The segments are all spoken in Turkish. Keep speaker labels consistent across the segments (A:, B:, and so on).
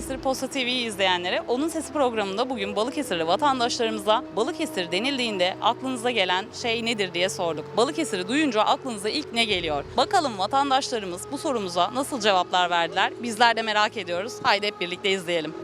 A: Balıkesir Posta TV'yi izleyenlere Onun Sesi programında bugün Balıkesirli vatandaşlarımıza Balıkesir denildiğinde aklınıza gelen şey nedir diye sorduk. Balıkesir'i duyunca aklınıza ilk ne geliyor? Bakalım vatandaşlarımız bu sorumuza nasıl cevaplar verdiler? Bizler de merak ediyoruz. Haydi hep birlikte izleyelim.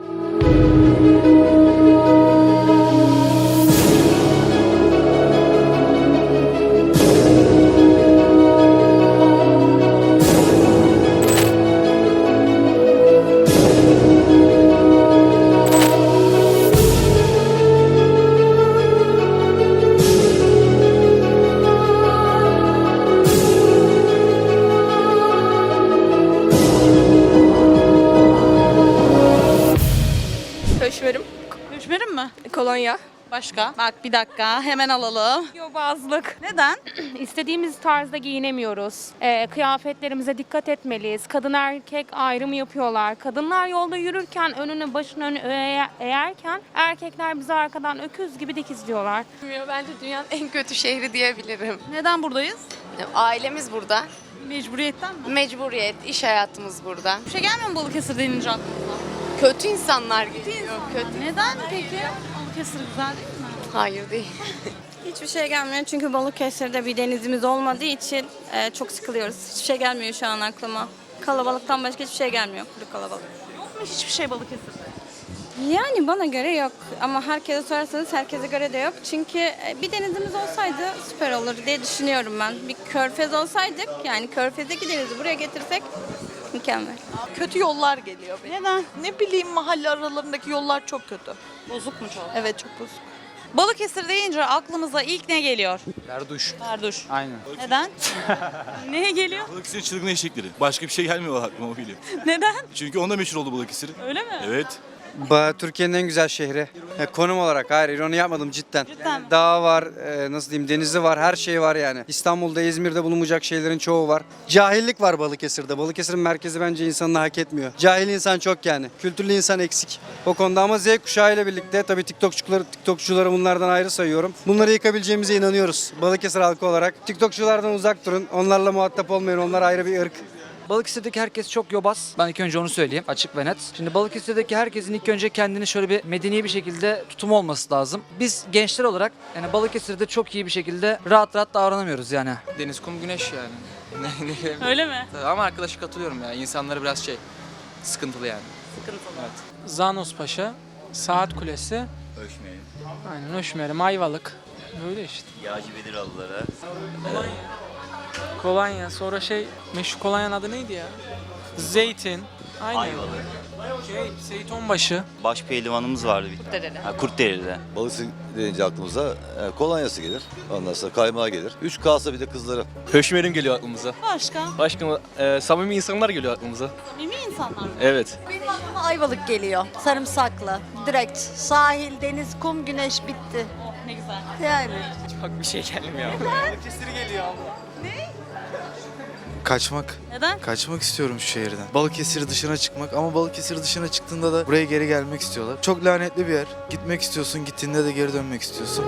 B: Köşverim,
A: Görüşmerim mi?
B: kolonya.
A: Başka? Bak bir dakika hemen alalım.
C: Yobazlık.
A: Neden?
C: İstediğimiz tarzda giyinemiyoruz. Ee, kıyafetlerimize dikkat etmeliyiz. Kadın erkek ayrımı yapıyorlar. Kadınlar yolda yürürken önünü başını önü eğe- eğerken erkekler bizi arkadan öküz gibi dikizliyorlar.
B: Bence dünyanın en kötü şehri diyebilirim.
A: Neden buradayız?
B: Ailemiz burada.
A: Mecburiyetten mi?
B: Mecburiyet, iş hayatımız burada.
A: Bir şey gelmiyor mu Balıkesir denince aklınıza?
B: Kötü insanlar geliyor. Kötü.
A: Neden peki? Balıkesir güzel değil mi?
B: Hayır değil.
D: Hiçbir şey gelmiyor çünkü Balıkesir'de bir denizimiz olmadığı için e, çok sıkılıyoruz. Hiçbir şey gelmiyor şu an aklıma. Kalabalıktan başka hiçbir şey gelmiyor. Kuru kalabalık.
A: Yok mu hiçbir şey Balıkesir'de?
D: Yani bana göre yok ama herkese sorarsanız herkese göre de yok. Çünkü e, bir denizimiz olsaydı süper olur diye düşünüyorum ben. Bir körfez olsaydık yani körfezdeki denizi buraya getirsek mükemmel.
E: Kötü yollar geliyor benim.
A: Neden?
E: Ne bileyim mahalle aralarındaki yollar çok kötü.
A: Bozuk mu çok?
E: Evet çok bozuk.
A: Balıkesir deyince aklımıza ilk ne geliyor?
F: Berduş.
A: Erduş.
F: Aynen.
A: Neden? Neye geliyor?
G: Balıkesir çılgın eşekleri. Başka bir şey gelmiyor aklıma o geliyor.
A: Neden?
G: Çünkü onda meşhur oldu Balıkesir.
A: Öyle mi?
G: Evet.
F: Ba Türkiye'nin en güzel şehri. Ya, konum olarak hayır ironi yapmadım cidden.
A: Cidden mi?
F: Dağı var, e, nasıl diyeyim denizi var, her şey var yani. İstanbul'da, İzmir'de bulunmayacak şeylerin çoğu var. Cahillik var Balıkesir'de. Balıkesir'in merkezi bence insanını hak etmiyor. Cahil insan çok yani. Kültürlü insan eksik. O konuda ama Z kuşağı ile birlikte tabii TikTokçuları, TikTokçuları bunlardan ayrı sayıyorum. Bunları yıkabileceğimize inanıyoruz. Balıkesir halkı olarak. TikTokçulardan uzak durun. Onlarla muhatap olmayın. Onlar ayrı bir ırk.
H: Balıkesir'deki herkes çok yobaz. Ben ilk önce onu söyleyeyim açık ve net. Şimdi Balıkesir'deki herkesin ilk önce kendini şöyle bir medeni bir şekilde tutumu olması lazım. Biz gençler olarak yani Balıkesir'de çok iyi bir şekilde rahat rahat davranamıyoruz yani.
I: Deniz, kum, güneş yani. Ne, ne diyeyim?
A: Öyle mi?
I: Tabii Ama arkadaşa katılıyorum ya. İnsanları biraz şey sıkıntılı yani.
A: Sıkıntılı.
J: Zanos Paşa, Saat Kulesi,
G: Ölçmeyin.
J: aynen Öşmerim, Ayvalık. Böyle işte.
G: Yağcı Bedirallılara.
J: Kolonya, sonra şey, meşhur kolonyanın adı neydi ya? Zeytin. Aynen. Şey, Zeytonbaşı.
K: Baş pehlivanımız vardı bir
A: Dereli.
K: ha, Kurtderi'de.
L: Balıkesir deyince aklımıza e, kolonyası gelir. Ondan sonra kaymağı gelir. Üç kalsa bir de kızları.
I: Höşmerim geliyor aklımıza.
A: Başka?
I: Başka e, samimi insanlar geliyor aklımıza.
A: Mimi insanlar mı?
I: Evet.
E: Benim aklıma Ayvalık geliyor. Sarımsaklı. Direkt. Sahil, deniz, kum, güneş bitti.
A: Ne güzel.
E: Yani.
I: Çok bir şey gelmiyor.
M: Kaçmak.
A: Neden?
M: Kaçmak istiyorum şu şehirden. Balıkesir dışına çıkmak ama Balıkesir dışına çıktığında da buraya geri gelmek istiyorlar. Çok lanetli bir yer. Gitmek istiyorsun, gittiğinde de geri dönmek istiyorsun.